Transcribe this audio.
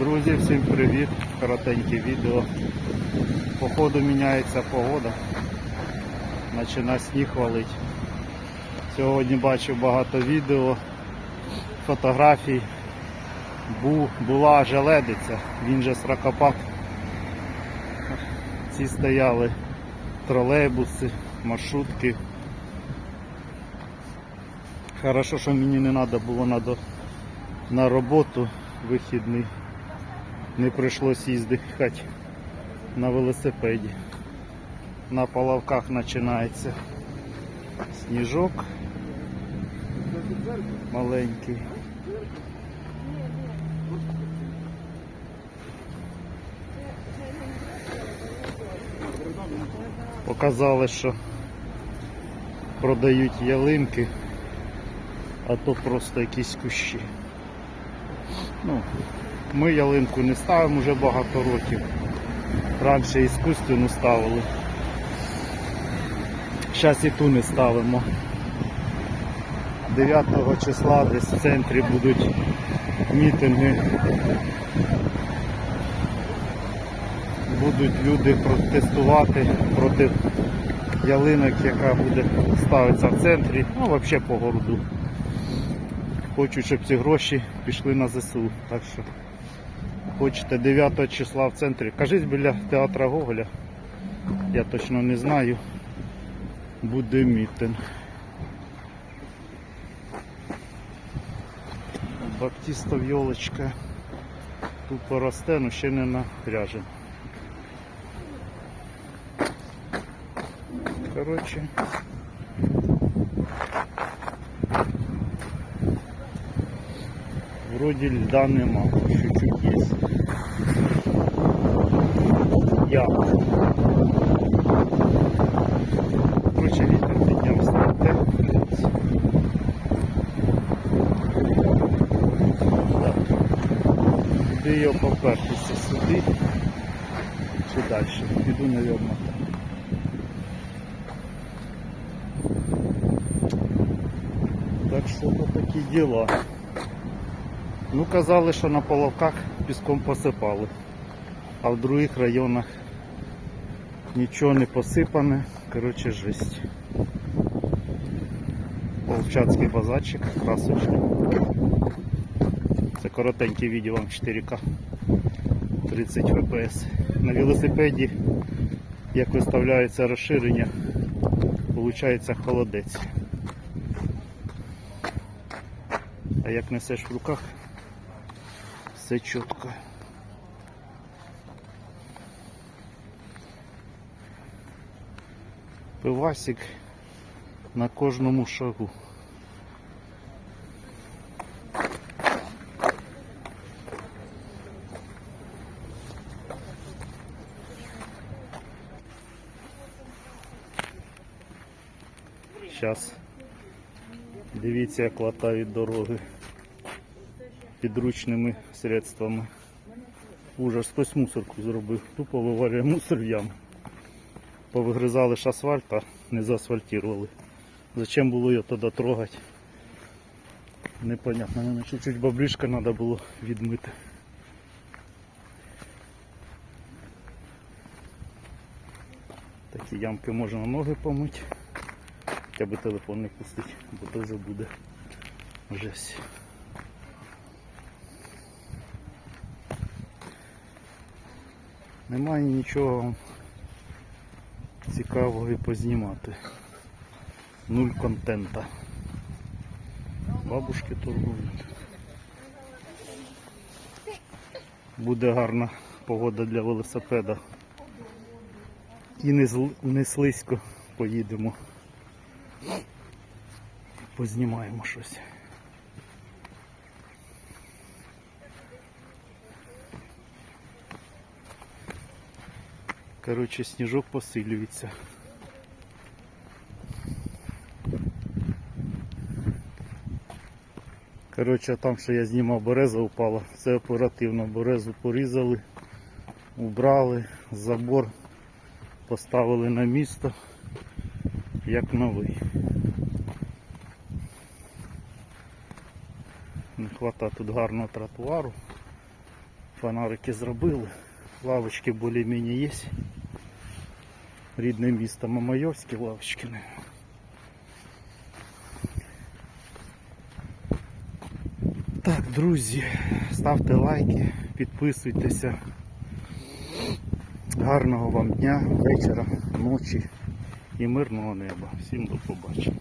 Друзі, всім привіт! Коротеньке відео. Походу міняється погода. Почина сніг валить. Сьогодні бачив багато відео, фотографій. Бу, була желедиця, він же сракопад. Ці стояли тролейбуси, маршрутки. Хорошо, що мені не треба було на роботу вихідний. Не прийшлось їздити на велосипеді. На половках починається сніжок маленький. Показали, що продають ялинки, а то просто якісь кущі. Ну, ми ялинку не ставимо вже багато років. Раніше іскусственну ставили. Зараз і ту не ставимо. 9 числа десь в центрі будуть мітинги. Будуть люди протестувати проти ялинок, яка буде ставитися в центрі, ну взагалі по городу. Хочу, щоб ці гроші пішли на ЗСУ. Так що хочете 9 числа в центрі. Кажіть біля театра Гоголя. Я точно не знаю. Буде мітинг. Баптістов йолочка. Тупо росте, але ще не напряже. Коротше. Вроді льда нема, чуть-чуть є. Я. Короче, вітер піднявся на те. Так. Куди його попертися сюди? Чи далі? Піду, мабуть, так. Так що то такі діла. Ну, казали, що на половках піском посипали, а в других районах нічого не посипане. Коротше, жесть. Полчацький базарчик, красочний. Це коротеньке відео вам 4К 30 FPS. На велосипеді, як виставляється розширення, виходить холодець. А як несеш в руках, все чітко. Пивасик на кожному шагу. Зараз дивіться, як латають дороги підручними средствами. Ужас, хтось мусорку зробив. Тупо виварює мусор в яму. Повигризали ж асфальт, а не заасфальтували. Зачем було його тоді трогати? Непонятно, мене чуть-чуть баблішка треба було відмити. Такі ямки можна ноги помити. Хоча б телефон не пустить, бо теж буде жесть. Немає нічого цікавого і познімати. Нуль контента. Бабушки торгують. Буде гарна погода для велосипеда. І не, зл... не слизько поїдемо. Познімаємо щось. Коротше, сніжок посилюється. Коротше, там, що я знімав, береза упала. Все оперативно. Березу порізали, убрали, забор поставили на місто, як новий. Не вистачає тут гарного тротуару. Фонарики зробили. Лавочки більш-менш є. Рідне місто Мамайовське Лавочкине. Так, друзі, ставте лайки, підписуйтеся. Гарного вам дня, вечора, ночі і мирного неба. Всім до побачення.